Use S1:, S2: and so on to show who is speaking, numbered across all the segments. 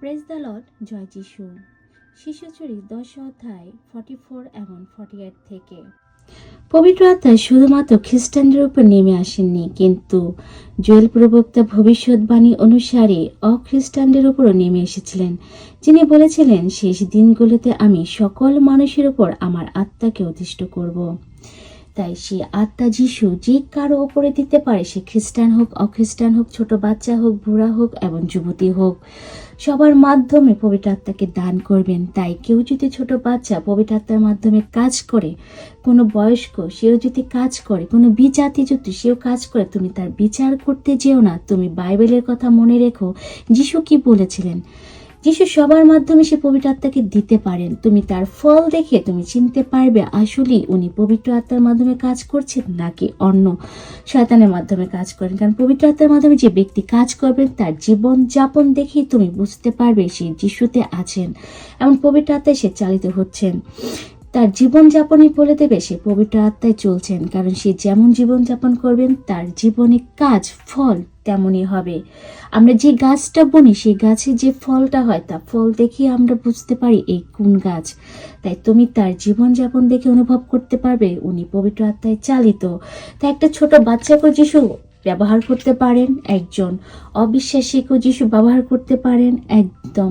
S1: Press the Lord জয় যিশু। শিশুচুরি দশ অধ্যায় ফর্টি ফোর এবং ফর্টি এইট থেকে। পবিত্র আত্মা শুধুমাত্র খ্রিস্টানদের উপর নেমে আসেননি, কিন্তু জুয়েল প্রবক্তা ভবিষ্যৎবাণী অনুসারে অখ্রিস্টানদের উপরও নেমে এসেছিলেন। যিনি বলেছিলেন, শেষ দিনগুলোতে আমি সকল মানুষের উপর আমার আত্মাকে অধিষ্ঠ করব। তাই সে আত্মা যিশু যে কারও ওপরে দিতে পারে, সে খ্রিস্টান হোক, অখ্রিস্টান হোক, ছোট বাচ্চা হোক, বুড়া হোক এবং যুবতী হোক, সবার মাধ্যমে পবিত্র আত্মাকে দান করবেন। তাই কেউ যদি ছোট বাচ্চা পবিত্র আত্মার মাধ্যমে কাজ করে, কোনো বয়স্ক, সেও যদি কাজ করে, কোনো বিজাতি যদি সেও কাজ করে, তুমি তার বিচার করতে যেও না। তুমি বাইবেলের কথা মনে রেখো। যিশু কি বলেছিলেন? যিশু সবার মাধ্যমে সে পবিত্র আত্মাকে দিতে পারেন। তুমি তার ফল দেখে তুমি চিনতে পারবে, আসলেই উনি পবিত্র আত্মার মাধ্যমে কাজ করছেন নাকি অন্য শয়তানের মাধ্যমে কাজ করেন? কারণ পবিত্র আত্মার মাধ্যমে যে ব্যক্তি কাজ করবেন, তার জীবন যাপন দেখেই তুমি বুঝতে পারবে সে যিশুতে আছেন। এমন পবিত্র আত্মায় সে চালিত হচ্ছেন। তার জীবনযাপনই বলে দেবে সে পবিত্র আত্মায় চলছেন, কারণ সে যেমন জীবনযাপন করবেন, তার জীবনে কাজ, ফল তেমনই হবে। আমরা যে গাছটা বনি, সেই গাছে যে ফলটা হয়, তা ফল দেখে আমরা বুঝতে পারি এই কোন গাছ। তাই তুমি তার জীবনযাপন দেখে অনুভব করতে পারবে, উনি পবিত্র আত্মায় চালিত। তাই একটা ছোট বাচ্চাকেও যিশু ব্যবহার করতে পারেন, একজন অবিশ্বাসীকেও যিশু ব্যবহার করতে পারেন, একদম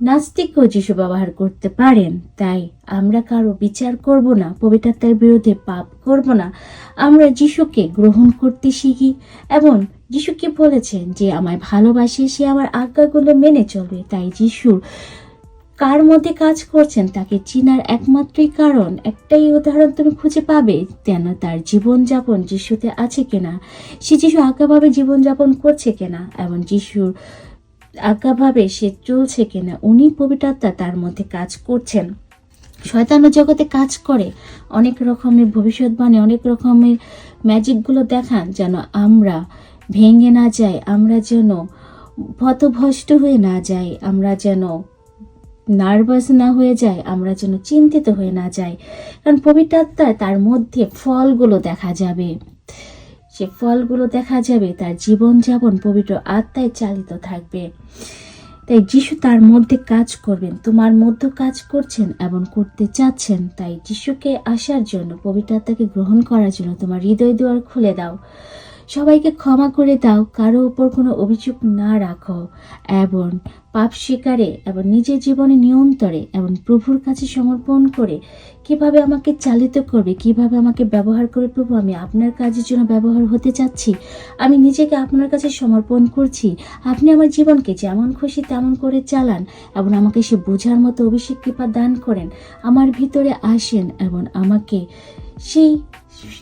S1: নাস্তিকও যিশু ব্যবহার করতে পারেন, তাই আমরা কারও বিচার করব না, পবিত্রতার বিরুদ্ধে পাপ করব না। আমরা যিশুকে গ্রহণ করতে শিখি, এবং যিশু কি বলেছেন যে আমায় ভালোবাসে, সে আমার আজ্ঞাগুলো মেনে চলবে। তাই যিশু কার মধ্যে কাজ করছেন, তাকে চিনার একমাত্রই কারণ। একটাই উদাহরণ তুমি খুঁজে পাবে, যেন তার জীবনযাপন যিশুতে আছে কিনা। সে যিশু আজ্ঞাভাবে জীবনযাপন করছে কিনা, এবং যিশুর আজ্ঞাভাবে সে চলছে কিনা, উনি পবিত্রতা তার মধ্যে কাজ করছেন। শয়তান জগতে কাজ করে, অনেক রকমের ভবিষ্যৎবাণী, অনেক রকমের ম্যাজিকগুলো দেখান যেন আমরা ভেঙে না যাই, আমরা যেন পথভ্রষ্ট হয়ে না যাই, আমরা যেন নার্ভাস না হয়ে যায় আমরা যেন চিন্তিত হয়ে না যাই। কারণ পবিত্র আত্মায় তার মধ্যে ফলগুলো দেখা যাবে। সে ফলগুলো দেখা যাবে তার জীবনযাপন পবিত্র আত্মায় চালিত থাকবে। তাই যিশু তার মধ্যে কাজ করবেন, তোমার মধ্যে কাজ করছেন এবং করতে চাচ্ছেন। তাই যিশুকে আসার জন্য পবিত্র আত্মাকে গ্রহণ করার জন্য তোমার হৃদয় দুয়ার খুলে দাও। সবাইকে ক্ষমা করে দাও, কারও উপর কোনো অভিযোগ না রাখো। এবং পাপ শিকারে এবং নিজের জীবনে নিয়ন্ত্রণে এবং প্রভুর কাছে সমর্পণ করে কীভাবে আমাকে চালিত করবে, কীভাবে আমাকে ব্যবহার করে, প্রভু, আমি আপনার কাজের জন্য ব্যবহার হতে চাচ্ছি। আমি নিজেকে আপনার কাছে সমর্পণ করছি। আপনি আমার জীবনকে যেমন খুশি তেমন করে চালান এবং আমাকে সে বোঝার মতো অভিষেক কৃপা দান করেন। আমার ভিতরে আসেন এবং আমাকে সেই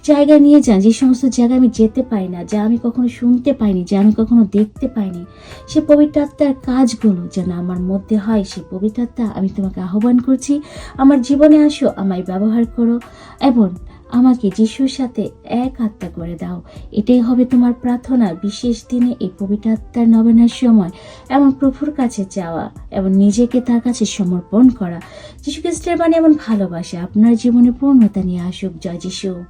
S1: জায়গায় নিয়ে যান, যে সমস্ত জায়গায় আমি যেতে পারি না, যা আমি কখনো শুনতে পাইনি, যা আমি কখনো দেখতে পাইনি, সে পবিত্র আত্মার কাজগুলো যেন আমার মধ্যে হয়, সে পবিত্র আত্মা আমি তোমাকে আহ্বান করছি। আমার জীবনে আসো, আমায় ব্যবহার করো এবং আমাকে যিশুর সাথে এক আত্মা করে দাও। এটাই হবে তোমার প্রার্থনা। বিশেষ দিনে এই পবিত্র আত্মার নবেনার সময় এমন প্রভুর কাছে যাওয়া এবং নিজেকে তার কাছে সমর্পণ করা। যিশু খ্রিস্টের বাণী এমন ভালোবাসা। আপনার জীবনে পূর্ণতা নিয়ে আসুক। জয় যিশু।